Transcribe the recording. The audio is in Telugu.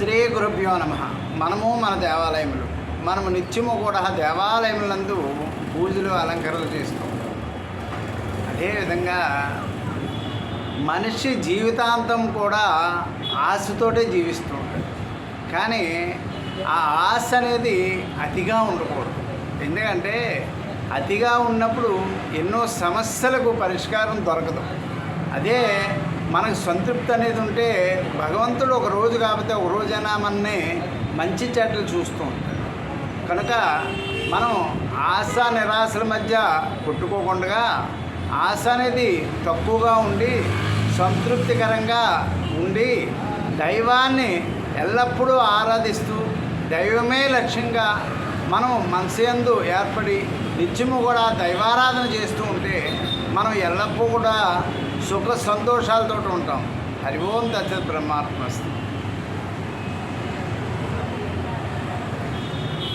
శ్రీ గురుభ్యో నమ. మనము మన దేవాలయములు. మనము నిత్యము కూడా దేవాలయములందు పూజలు అలంకరణలు చేస్తూ అదేవిధంగా మనిషి జీవితాంతం కూడా ఆశతోటే జీవిస్తూ ఉంటాడు. కానీ ఆ ఆశ అనేది అతిగా ఉండకూడదు. ఎందుకంటే అతిగా ఉన్నప్పుడు ఎన్నో సమస్యలకు పరిష్కారం దొరకదు. అదే మనకు సంతృప్తి అనేది ఉంటే భగవంతుడు ఒక రోజు కాకపోతే ఒక రోజైనా మనని మంచి చెడ్డలు చూస్తూ ఉంటాడు. కనుక మనం ఆశ నిరాశల మధ్య కొట్టుకోకుండా ఆశ అనేది తక్కువగా ఉండి సంతృప్తికరంగా ఉండి దైవాన్ని ఎల్లప్పుడూ ఆరాధిస్తూ దైవమే లక్ష్యంగా మనం మనసేందు ఏర్పడి నిత్యము కూడా దైవారాధన చేస్తూ ఉంటే మనం ఎల్లప్పుడూ కూడా సుఖ సంతోషాలతో ఉంటాం. హరి ఓం దత్త బ్రహ్మాత్మస్తి